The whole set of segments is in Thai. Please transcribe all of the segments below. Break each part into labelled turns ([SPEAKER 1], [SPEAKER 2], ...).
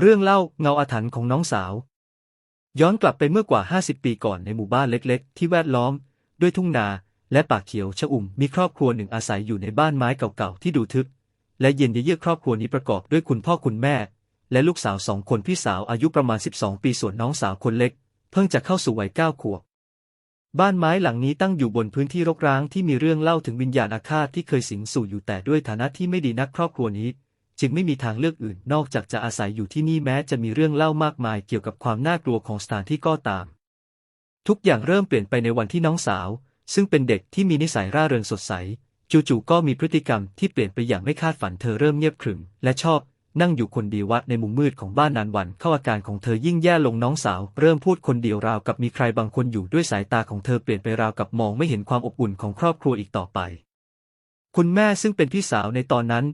[SPEAKER 1] เรื่องเล่าเงาอาถรรพ์ของน้องสาว ย้อนกลับไปเมื่อกว่า 50 ปีก่อนในหมู่บ้านเล็กๆ ที่แวดล้อม ด้วยทุ่งนาและป่าเขียวชอุ่ม มีครอบครัวหนึ่งอาศัยอยู่ในบ้านไม้เก่าๆที่ดูทึบ และเย็นเยือกครอบครัวนี้ประกอบด้วยคุณพ่อคุณแม่ และลูกสาวสองคนพี่สาวอายุประมาณ 12 ปีส่วนน้องสาวคนเล็ก เพิ่งจะเข้าสู่วัยเก้าขวบบ้านไม้หลังนี้ตั้งอยู่บนพื้นที่รกร้างที่มีเรื่องเล่าถึงวิญญาณอาฆาตที่เคยสิงสู่อยู่แต่ด้วยฐานะที่ไม่ดีนักครอบครัวนี้ จึงไม่มีทางเลือกอื่นนอกจากจะอาศัยอยู่ที่นี่แม้จะมีเรื่องเล่ามากมายเกี่ยวกับความน่ากลัวของสถานที่ก็ตาม ทุกอย่างเริ่มเปลี่ยนไปในวันที่น้องสาว ซึ่งเป็นเด็กที่มีนิสัยร่าเริงสดใส จู่ๆก็มีพฤติกรรมที่เปลี่ยนไปอย่างไม่คาดฝันเธอเริ่มเงียบขรึม และชอบนั่งอยู่คนเดียววัดในมุมมืดของบ้านนานวันเข้าอาการของเธอยิ่งแย่ลงน้องสาว เริ่มพูดคนเดียวราวกับมีใครบางคนอยู่ด้วยสายตาของเธอเปลี่ยนไปราวกับมองไม่เห็นความอบอุ่นของครอบครัวอีกต่อไป คุณแม่ซึ่งเป็นพี่สาวในตอนนั้น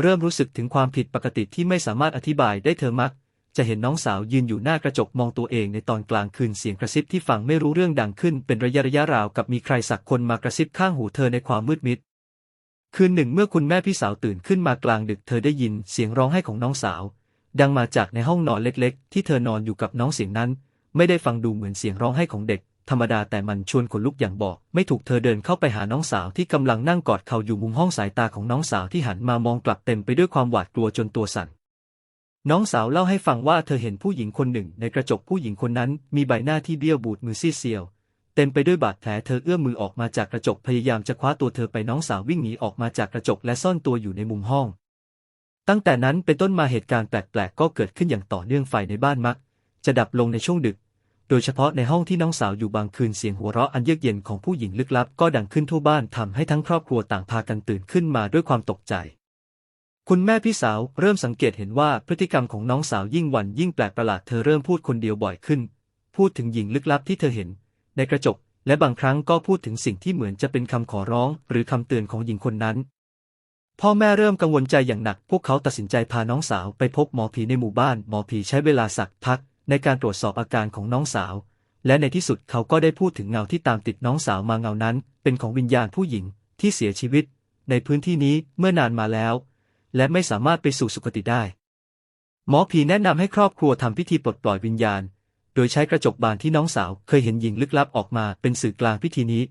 [SPEAKER 1] เริ่มรู้สึกถึงความผิดปกติที่ไม่สามารถอธิบายได้เธอมัก จะเห็นน้องสาวยืนอยู่หน้ากระจกมองตัวเองในตอนกลางคืนเสียงกระซิบที่ฟังไม่รู้เรื่องดังขึ้นเป็นระยะระยะราวกับมีใครสักคนมากระซิบข้างหูเธอในความมืดมิด คืนหนึ่งเมื่อคุณแม่พี่สาวตื่นขึ้นมากลางดึกเธอได้ยินเสียงร้องไห้ของน้องสาว ดังมาจากในห้องนอนเล็กๆ ที่เธอนอนอยู่กับน้องเสียงนั้น ไม่ได้ฟังดูเหมือนเสียงร้องไห้ของเด็ก ธรรมดาแต่มันชวนขนลุกอย่างบอก ไม่ถูกเธอเดินเข้าไปหาน้องสาวที่กำลังนั่งกอดเข่าอยู่มุมห้องสายตาของน้องสาวที่หันมามองกลับเต็มไปด้วยความหวาดกลัวจนตัวสั่นน้องสาวเล่าให้ฟังว่าเธอเห็นผู้หญิงคนหนึ่งในกระจกผู้หญิงคนนั้นมีใบหน้าที่เบี้ยวบูดมือซีเซียว เต็มไปด้วยบาดแผลเธอเอื้อมมือออกมาจากกระจกพยายามจะคว้าตัวเธอไปน้องสาววิ่งหนีออกมาจากกระจกและซ่อนตัวอยู่ในมุมห้อง ตั้งแต่นั้นเป็นต้นมาเหตุการณ์แปลกๆก็เกิดขึ้นอย่างต่อเนื่องไฟในบ้านมัก จะดับลงในช่วงดึก โดยเฉพาะในห้องที่น้องสาวอยู่บางคืนเสียงหัวเราะอันเยือกเย็นของผู้หญิงลึกลับก็ดังขึ้นทั่วบ้านทำให้ทั้งครอบครัวต่างพากันตื่นขึ้นมาด้วยความตกใจ คุณแม่พี่สาวเริ่มสังเกตเห็นว่าพฤติกรรมของน้องสาวยิ่งวันยิ่งแปลกประหลาดเธอเริ่มพูดคนเดียวบ่อยขึ้น พูดถึงหญิงลึกลับที่เธอเห็น ในกระจก และบางครั้งก็พูดถึงสิ่งที่เหมือนจะเป็นคำขอร้อง หรือคำเตือนของหญิงคนนั้นพ่อแม่เริ่มกังวลใจอย่างหนัก พวกเขาตัดสินใจพาน้องสาวไปพบหมอผีในหมู่บ้าน หมอผีใช้เวลาสักพัก ในการตรวจสอบอาการของน้องสาว และในที่สุดเขาก็ได้พูดถึงเงาที่ตามติดน้องสาวมาเงานั้น เป็นของวิญญาณผู้หญิงที่เสียชีวิต ในพื้นที่นี้เมื่อนานมาแล้ว และไม่สามารถไปสู่สุคติได้ หมอผีแนะนำให้ครอบครัวทำพิธีปลดปล่อยวิญญาณ โดยใช้กระจกบานที่น้องสาวเคยเห็นหญิงลึกลับออกมาเป็นสื่อกลางพิธีนี้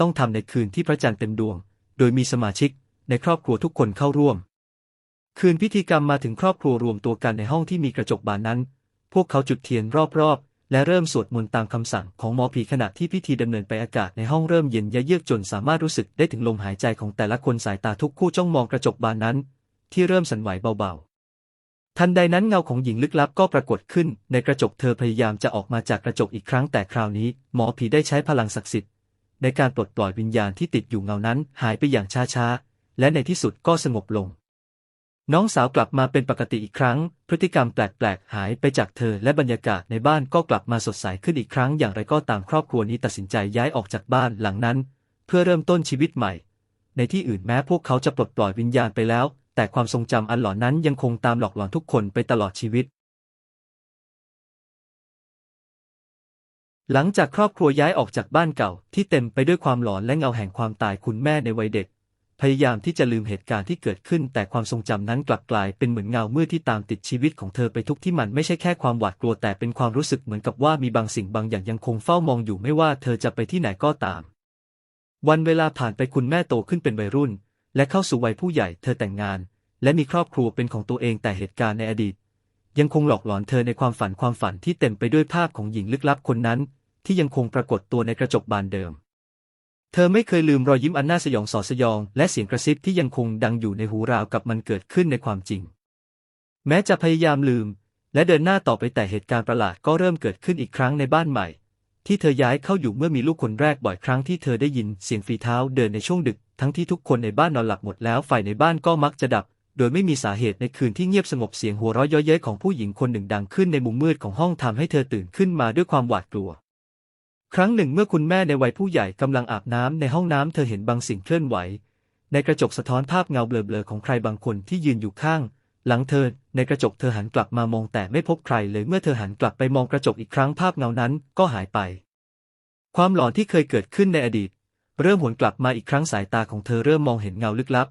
[SPEAKER 1] ต้องทำในคืนที่พระจันทร์เต็มดวง โดยมีสมาชิก ในครอบครัวทุกคนเข้าร่วม คืนพิธีกรรมมาถึงครอบครัวรวมตัวกันในห้องที่มีกระจกบานนั้น พวกเขาจุดเทียนรอบๆ และเริ่มสวดมนต์ตามคำสั่งของหมอผีขณะที่พิธีดำเนินไปอากาศในห้องเริ่มเย็นยะเยือกจนสามารถรู้สึกได้ถึงลมหายใจของแต่ละคนสายตาทุกคู่จ้องมองกระจกบานนั้น ที่เริ่มสั่นไหวเบาๆ ทันใดนั้นเงาของหญิงลึกลับก็ปรากฏขึ้น ในกระจกเธอพยายามจะออกมาจากกระจกอีกครั้งแต่คราวนี้ หมอผีได้ใช้พลังศักดิ์สิทธิ์ในการปลดปล่อยวิญญาณที่ติดอยู่เงานั้นหายไปอย่างช้าๆและในที่สุดก็สงบลง น้องสาวกลับมาเป็นปกติอีกครั้ง พฤติกรรมแปลกๆ หายไปจากเธอและบรรยากาศในบ้านก็กลับมาสดใสขึ้นอีกครั้ง อย่างไรก็ตามครอบครัวนี้ตัดสินใจย้ายออกจากบ้านหลังนั้น เพื่อเริ่มต้นชีวิตใหม่ ในที่อื่นแม้พวกเขาจะปลดปล่อยวิญญาณไปแล้ว แต่ความทรงจำอันหลอนนั้นยังคงตามหลอกหลอนทุกคนไปตลอดชีวิต หลังจากครอบครัวย้ายออกจากบ้านเก่า ที่เต็มไปด้วยความหลอนและเงาแห่งความตายคุณแม่ในวัยเด็ก พยายามที่จะลืมเหตุการณ์ที่เกิดขึ้น แต่ความทรงจำนั้นกลับกลายเป็นเหมือนเงามืดที่ตามติดชีวิตของเธอไปทุกที่มันไม่ใช่แค่ความหวาดกลัวแต่เป็นความรู้สึกเหมือนกับว่ามีบางสิ่งบางอย่างยังคงเฝ้ามองอยู่ไม่ว่าเธอจะไปที่ไหนก็ตาม วันเวลาผ่านไปคุณแม่โตขึ้นเป็นวัยรุ่น และเข้าสู่วัยผู้ใหญ่ เธอแต่งงาน และมีครอบครัวเป็นของตัวเองแต่เหตุการณ์ในอดีต ยังคงหลอกหลอนเธอในความฝันความฝันที่เต็มไปด้วยภาพของหญิงลึกลับคนนั้น ที่ยังคงปรากฏตัวในกระจกบานเดิม เธอไม่เคยลืมรอยยิ้มอันน่าสยองสอดสยอง และเสียงกระซิบที่ยังคงดังอยู่ในหูราวกับมันเกิดขึ้นในความจริง แม้จะพยายามลืม และเดินหน้าต่อไปแต่เหตุการณ์ประหลาดก็เริ่มเกิดขึ้นอีกครั้งในบ้านใหม่ ที่เธอย้ายเข้าอยู่เมื่อมีลูกคนแรกบ่อยครั้งที่เธอได้ยินเสียงฝีเท้าเดินในช่วงดึก ทั้งที่ทุกคนในบ้านนอนหลับหมดแล้วไฟในบ้านก็มักจะดับ โดยไม่มีสาเหตุในคืนที่เงียบสงบเสียงหัวเราะเย้อยเย้ยของผู้หญิงคนหนึ่งดังขึ้นในมุมมืดของห้องทำให้เธอตื่นขึ้นมาด้วยความหวาดกลัว ครั้งหนึ่งเมื่อคุณแม่ในวัยผู้ใหญ่กำลังอาบน้ำในห้องน้ำเธอเห็นบางสิ่งเคลื่อนไหว ในกระจกสะท้อนภาพเงาเบลอๆของใครบางคนที่ยืนอยู่ข้าง หลังเธอ ในกระจกเธอหันกลับมามองแต่ไม่พบใครเลยเมื่อเธอหันกลับไปมองกระจกอีกครั้งภาพเงานั้นก็หายไป ความหลอนที่เคยเกิดขึ้นในอดีต เริ่มหวนกลับมาอีกครั้งสายตาของเธอเริ่มมองเห็นเงาลึกลับ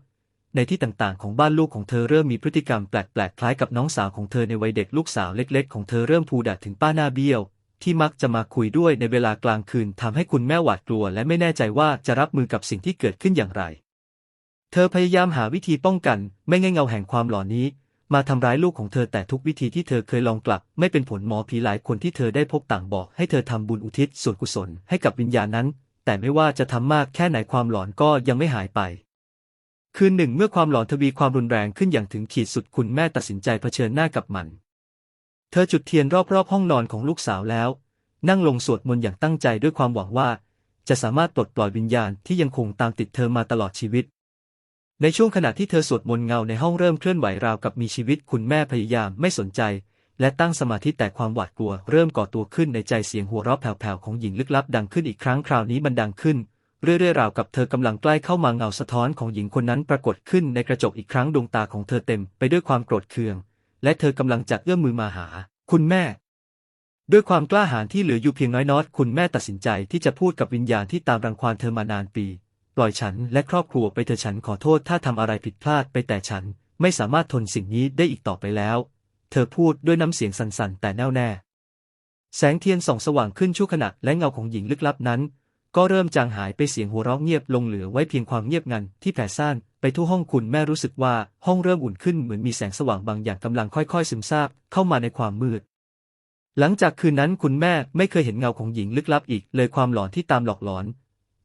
[SPEAKER 1] ในที่ต่างๆ ของบ้านลูกของเธอเริ่มมีพฤติกรรมแปลกๆคล้ายกับน้องสาวของเธอในวัยเด็กลูกสาวเล็ก ๆ ของเธอเริ่มพูดถึงป้าหน้าเบี้ยว ที่มักจะมาคุยด้วยในเวลากลางคืนทำให้คุณแม่หวาดกลัว และไม่แน่ใจว่าจะรับมือกับสิ่งที่เกิดขึ้นอย่างไร เธอพยายามหาวิธีป้องกัน ไม่ให้เงาแห่งความหลอนนี้ มาทำร้ายลูกของเธอแต่ทุกวิธีที่เธอเคยลองกลับ ไม่เป็นผลหมอผีหลายคนที่เธอได้พบต่างบอก ให้เธอทำบุญอุทิศส่วนกุศลให้กับวิญญาณนั้น แต่ไม่ว่าจะทำมากแค่ไหนความหลอนก็ยังไม่หายไปคืนหนึ่งเมื่อความหลอนทวีความรุนแรงขึ้นอย่างถึงขีดสุดคุณแม่ตัดสินใจเผชิญหน้ากับมัน เธอจุดเทียนรอบๆห้องนอนของลูกสาวแล้ว นั่งลงสวดมนต์อย่างตั้งใจด้วยความหวังว่า จะสามารถปลดปล่อยวิญญาณที่ยังคงตามติดเธอมาตลอดชีวิต ในช่วงขณะที่เธอสวดมนต์เงาในห้องเริ่มเคลื่อนไหวราวกับมีชีวิตคุณแม่พยายามไม่สนใจ และตั้งสมาธิแต่ความหวาดกลัว เริ่มก่อตัวขึ้นในใจเสียงหัวเราะแผ่วๆของหญิงลึกลับดังขึ้นอีกครั้งคราวนี้มันดังขึ้นเรื่อยๆราวกับเธอกำลังใกล้เข้ามาเงาสะท้อนของหญิงคนนั้นปรากฏขึ้นในกระจกอีกครั้งดวงตาของเธอเต็มไปด้วยความโกรธเคือง และเธอกำลังจะเอื้อมมือมาหา คุณแม่ ด้วยความกล้าหาญที่เหลืออยู่เพียงน้อยนอดคุณแม่ตัดสินใจที่จะพูดกับวิญญาณที่ตามรังควานเธอมานานปี ปล่อยฉันและครอบครัวไปเถอฉันขอโทษถ้าทำอะไรผิดพลาดไปแต่ฉันไม่สามารถทนสิ่งนี้ได้อีกต่อไปแล้ว เธอพูดด้วยน้ำเสียงสั่นๆ แต่แน่วแน่ แสงเทียนส่องสว่างขึ้นชั่วขณะและเงาของหญิงลึกลับนั้น ก็เริ่มจางหายไปเสียงหัวเราะเงียบลงเหลือไว้เพียงความเงียบงันที่แผ่ซ่าน ไปทั่วห้องคุณแม่รู้สึกว่าห้องเริ่มอุ่นขึ้นเหมือนมีแสงสว่างบางอย่างกำลังค่อยๆ ซึมซาบเข้ามาในความมืด หลังจากคืนนั้นคุณแม่ไม่เคยเห็นเงาของหญิงลึกลับอีก เลยความหลอนที่ตามหลอกหลอน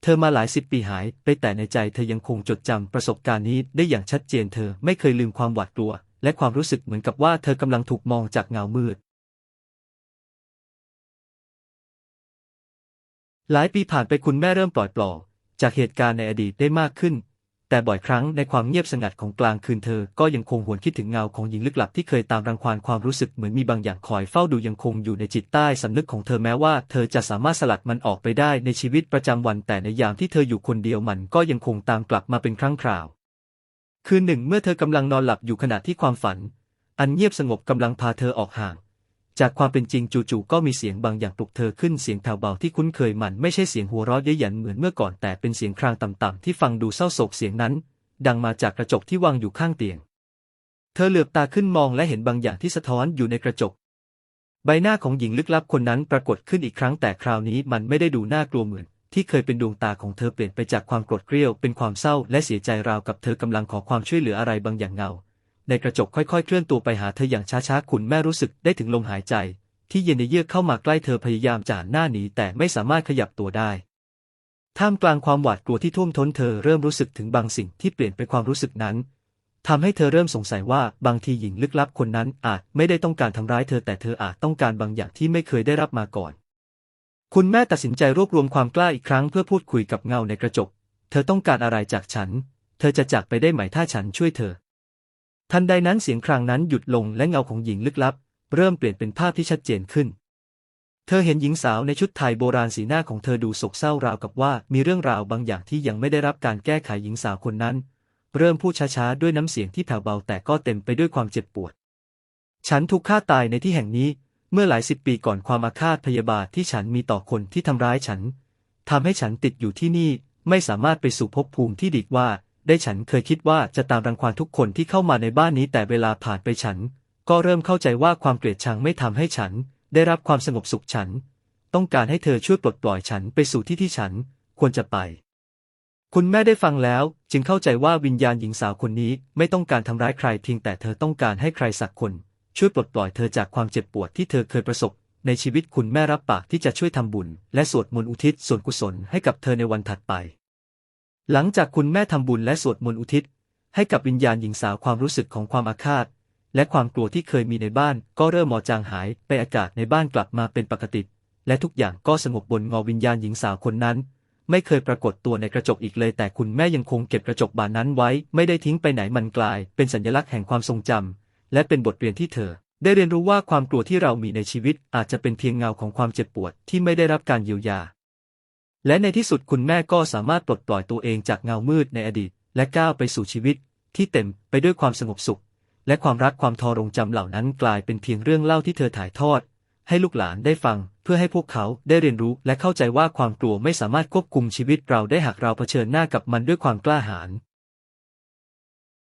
[SPEAKER 1] เธอมาหลายสิบปีหายไปแต่ในใจเธอยังคงจดจำประสบการณ์นี้ได้อย่างชัดเจนเธอไม่เคยลืมความหวาดกลัว และความรู้สึกเหมือนกับว่าเธอกำลังถูกมองจากเงามืดหลายปีผ่านไปคุณแม่เริ่มปล่อยปลอกจากเหตุการณ์ในอดีตได้มากขึ้น แต่บ่อยครั้งในความเงียบสงัดของกลางคืนเธอก็ยังคงหวนคิดถึงเงาของหญิงลึกลับที่เคยตามรังควานความรู้สึกเหมือนมีบางอย่างคอยเฝ้าดูยังคงอยู่ในจิตใต้สำนึกของเธอแม้ว่าเธอจะสามารถสลัดมันออกไปได้ในชีวิตประจำวัน แต่ในยามที่เธออยู่คนเดียวมันก็ยังคงตามกลับมาเป็นครั้งคราว คืนหนึ่งเมื่อเธอกำลังนอนหลับอยู่ขณะที่ความฝัน อันเงียบสงบกำลังพาเธอออกห่าง จากความเป็นจริงจู่ๆก็มีเสียงบางอย่างปลุกเธอขึ้นเสียงแผ่วเบาที่คุ้นเคยมันไม่ใช่เสียงหัวเราะเย้ยหยันเหมือนเมื่อก่อนแต่เป็นเสียงครางต่ำๆที่ฟังดูเศร้าโศกเสียงนั้น ดังมาจากกระจกที่วางอยู่ข้างเตียง เธอเหลือบตาขึ้นมองและเห็นบางอย่างที่สะท้อนอยู่ในกระจก ใบหน้าของหญิงลึกลับคนนั้นปรากฏขึ้นอีกครั้งแต่คราวนี้มันไม่ได้ดูน่ากลัวเหมือน ที่เคยเป็นดวงตาของเธอเปลี่ยนไปจากความโกรธเกรี้ยวเป็นความเศร้าและเสียใจราวกับเธอกำลังขอความช่วยเหลืออะไรบางอย่างเงา ในกระจกค่อยๆ เคลื่อนตัวไปหาเธออย่างช้าๆ คุณแม่รู้สึกได้ถึงลมหายใจ ที่เย็นเยือกเข้ามาใกล้เธอพยายามจะหันหน้าหนีแต่ไม่สามารถขยับตัวได้ ท่ามกลางความหวาดกลัวที่ท่วมท้นเธอเริ่มรู้สึกถึงบางสิ่งที่เปลี่ยนไปความรู้สึกนั้นทำให้เธอเริ่มสงสัยว่าบางทีหญิงลึกลับคนนั้นอาจไม่ได้ต้องการทำร้ายเธอแต่เธออาจต้องการบางอย่างที่ไม่เคยได้รับมาก่อน คุณแม่ตัดสินใจรวบรวมความกล้าอีกครั้งเพื่อพูดคุยกับเงาในกระจก เธอต้องการอะไรจากฉัน เธอจะจากไปได้ไหมถ้าฉันช่วยเธอ ทันใดนั้นเสียงครางนั้นหยุดลงและเงาของหญิงลึกลับ เริ่มเปลี่ยนเป็นภาพที่ชัดเจนขึ้น เธอเห็นหญิงสาวในชุดไทยโบราณสีหน้าของเธอดูโศกเศร้าราวกับว่ามีเรื่องราวบางอย่างที่ยังไม่ได้รับการแก้ไขหญิงสาวคนนั้น เริ่มพูดช้าๆด้วยน้ำเสียงที่แผ่วเบาแต่ก็เต็มไปด้วยความเจ็บปวด ฉันถูกฆ่าตายในที่แห่งนี้ เมื่อหลายสิบปีก่อนความอาฆาตพยาบาทที่ฉันมีต่อคนที่ทำร้ายฉันทำให้ฉันติดอยู่ที่นี่ไม่สามารถไปสู่ภพภูมิที่ดีกว่า ได้ฉันเคยคิดว่าจะตามรังควานทุกคนที่เข้ามาในบ้านนี้แต่เวลาผ่านไปฉัน ก็เริ่มเข้าใจว่าความเกลียดชังไม่ทำให้ฉัน ได้รับความสงบสุขฉัน ต้องการให้เธอช่วยปลดปล่อยฉันไปสู่ที่ที่ฉันควรจะไป คุณแม่ได้ฟังแล้ว จึงเข้าใจว่าวิญญาณหญิงสาวคนนี้ไม่ต้องการทำร้ายใครเพียงแต่เธอต้องการให้ใครสักคนช่วยปลดปล่อยเธอจากความเจ็บปวดที่เธอเคยประสบ ในชีวิตคุณแม่รับปากที่จะช่วยทำบุญ และสวดมนต์อุทิศส่วนกุศลให้กับเธอในวันถัดไป หลังจากคุณแม่ทำบุญและสวดมนต์อุทิศ ให้กับวิญญาณหญิงสาวความรู้สึกของความอาฆาต และความกลัวที่เคยมีในบ้าน ก็เริ่มหมอจางหายไปอากาศในบ้านกลับมาเป็นปกติ และทุกอย่างก็สงบบนงอวิญญาณหญิงสาวคนนั้น ไม่เคยปรากฏตัวในกระจกอีกเลย แต่คุณแม่ยังคงเก็บกระจกบานนั้นไว้ ไม่ได้ทิ้งไปไหนมันกลาย เป็นสัญลักษณ์แห่งความทรงจำและเป็นบทเรียนที่เธอ ได้เรียนรู้ว่าความกลัวที่เรามีในชีวิต อาจจะเป็นเพียงเงาของความเจ็บปวดที่ไม่ได้รับการเยียวยา และในที่สุดคุณแม่ก็สามารถปลดปล่อยตัวเองจากเงามืดในอดีต และก้าวไปสู่ชีวิต ที่เต็มไปด้วยความสงบสุข และความรักความทอรงจำเหล่านั้นกลายเป็นเพียงเรื่องเล่าที่เธอถ่ายทอด ให้ลูกหลานได้ฟัง เพื่อให้พวกเขาได้เรียนรู้และเข้าใจว่าความกลัวไม่สามารถควบคุมชีวิตเราได้หากเราเผชิญหน้ากับมันด้วยความกล้าหาญ